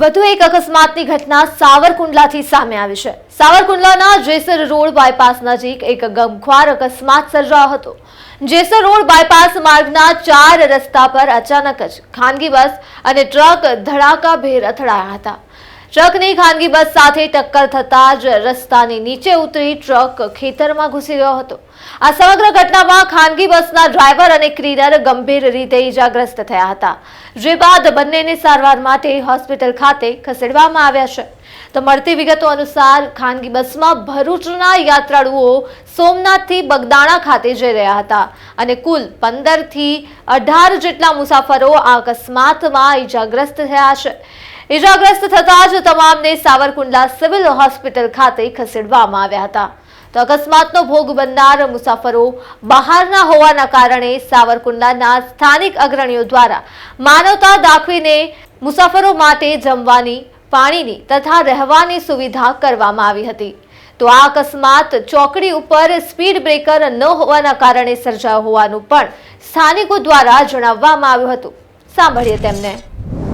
વધુ એક અકસ્માતની ઘટના સાવરકુંડલાથી સામે આવી છે. સાવરકુંડલાના જેસર રોડ બાયપાસ નજીક એક ગમખ્વાર અકસ્માત સર્જાયો હતો. જેસર રોડ બાયપાસ માર્ગના ચાર રસ્તા પર અચાનક જ ખાનગી બસ અને ટ્રક ધડાકાભેર અથડાયા હતા. ટ્રકની ખાનગી બસ સાથે ટક્કર થતા જ રસ્તાની નીચે ઉતરી ટ્રક ખેતરમાં ઘૂસી ગયો હતો. આ સમગ્ર ઘટનામાં ખાનગી બસના ડ્રાઈવર અને ક્લીનર ગંભીર રીતે ઈજાગ્રસ્ત થયા હતા. જે બાદ બંનેને સારવાર માટે હોસ્પિટલ ખાતે ખસેડવામાં આવ્યા છે. તો મળતી વિગતો અનુસાર ખાનગી બસમાં ભરૂચના યાત્રાળુઓ સોમનાથથી બગદાણા ખાતે જઈ રહ્યા હતા અને કુલ પંદરથી અઢાર જેટલા મુસાફરો આ અકસ્માતમાં ઈજાગ્રસ્ત થયા છે. ઈજાગ્રસ્ત થતા જ તમામને સાવરકુંડલા સિવિલ હોસ્પિટલ ખાતે ખસેડવામાં આવ્યા હતા. તો અકસ્માતનો ભોગ બનનાર મુસાફરો બહારના હોવાના કારણે સાવરકુંડલાના સ્થાનિક અગ્રણીઓ દ્વારા માનવતા દાખવીને મુસાફરો માટે જમવાની, પાણીની તથા રહેવાની સુવિધા કરવામાં આવી હતી. તો આ અકસ્માત ચોકડી ઉપર સ્પીડ બ્રેકર ન હોવાના કારણે સર્જાયો હોવાનું પણ સ્થાનિકો દ્વારા જણાવવામાં આવ્યું હતું. સાંભળીએ તેમને.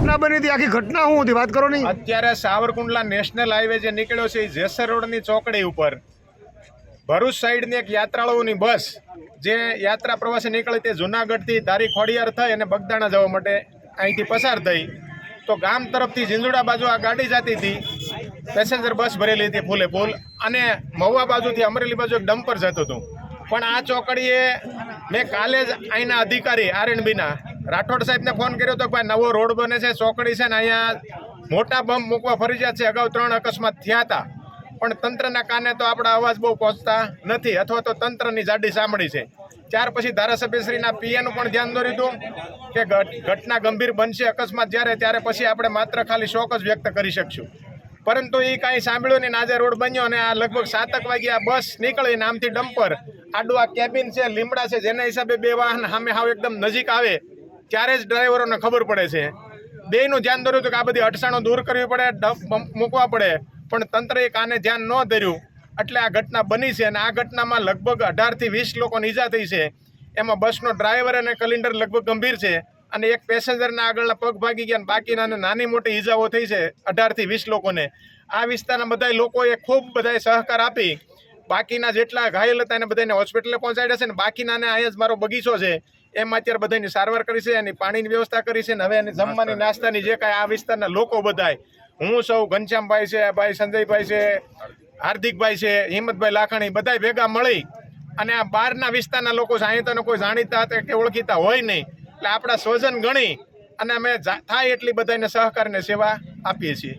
ઘટના બની હતી? આખી ઘટના શું હતી? વાત કરો નહીં. અત્યારે સાવરકુંડલા નેશનલ હાઈવે જે નીકળ્યો છે, એ જેસર રોડની ચોકડી ઉપર ભરૂચ સાઈડની એક યાત્રાળુઓની બસ જે યાત્રા પ્રવાસે નીકળી તે જુનાગઢથી ધારી ખોડિયાર થઈ અને બગદાણા જવા માટે અહીંથી પસાર થઈ. તો ગામ તરફથી ઝીંઝુડા બાજુ આ ગાડી જતી હતી. પેસેન્જર બસ ભરેલી હતી ફૂલે ફૂલ અને મહુવા બાજુથી અમરેલી બાજુ એક ડમ્પર જતું હતું. પણ આ ચોકડીએ મેં કાલે જ અહીંના અધિકારી આરએનબીના રાઠોડ સાહેબને ફોન કર્યો હતો ભાઈ નવો રોડ બને છે, ચોકડી છે ને અહીંયા મોટા બમ મૂકવા ફરજિયાત છે, અગાઉ ત્રણ અકસ્માત થયા હતા. પણ તંત્રના કાને તો આપણા અવાજ બહુ પહોંચતા નથી, અથવા તો તંત્રની જાડી સાંભળી છે. ત્યાર પછી ધારાસભ્યશ્રીના પીએનું પણ ધ્યાન દોર્યું હતું કે ઘટના ગંભીર બનશે અકસ્માત જ્યારે, ત્યારે પછી આપણે માત્ર ખાલી શોક જ વ્યક્ત કરી શકશું. પરંતુ એ કાંઈ સાંભળ્યું નહીં આજે રોડ બન્યો અને આ લગભગ સાતક વાગે આ બસ નીકળી નામથી ડમ્પર. આડું આ કેબિન છે, લીમડા છે, જેના હિસાબે બે વાહન સામે હાવ એકદમ નજીક આવે. ત્યારે જ ડ્રાઈવરોને ખબર પડે છે. બેયનું ધ્યાન ધર્યું હતું કે આ બધી અટસાણો દૂર કરવી પડે ડફ મૂકવા પડે, પણ તંત્રએ કાને ધ્યાન ન ધર્યું. એટલે આ ઘટના બની છે અને આ ઘટનામાં લગભગ અઢારથી વીસ લોકોને ઈજા થઈ છે. એમાં બસનો ડ્રાઈવર અને કલિન્ડર લગભગ ગંભીર છે અને એક પેસેન્જરના આગળના પગ ભાગી ગયા અને બાકીના નાની મોટી ઈજાઓ થઈ છે અઢારથી વીસ લોકોને. આ વિસ્તારના બધા લોકોએ ખૂબ બધાએ સહકાર આપી. બાકીના જેટલા ઘાયલ હતા એને બધાને હોસ્પિટલે પહોંચાડ્યા છે અને બાકીનાને અહીંયા જ મારો બગીચો છે. એમાં અત્યારે બધાની સારવાર કરી છે એની પાણીની વ્યવસ્થા કરી છે ને હવે એની જમવાની નાસ્તાની જે કાંઈ આ વિસ્તારના લોકો બધાય હું સૌ ઘનશ્યામભાઈ છે ભાઈ સંજયભાઈ છે હાર્દિકભાઈ છે હિંમતભાઈ લાખાણી બધાય ભેગા મળી અને આ બહારના વિસ્તારના લોકો જાણીતા કોઈ જાણીતા હતા કે ઓળખીતા હોય નહીં. એટલે આપણા સ્વજન ગણી અને અમે થાય એટલી બધાને સહકારને સેવા આપીએ છીએ.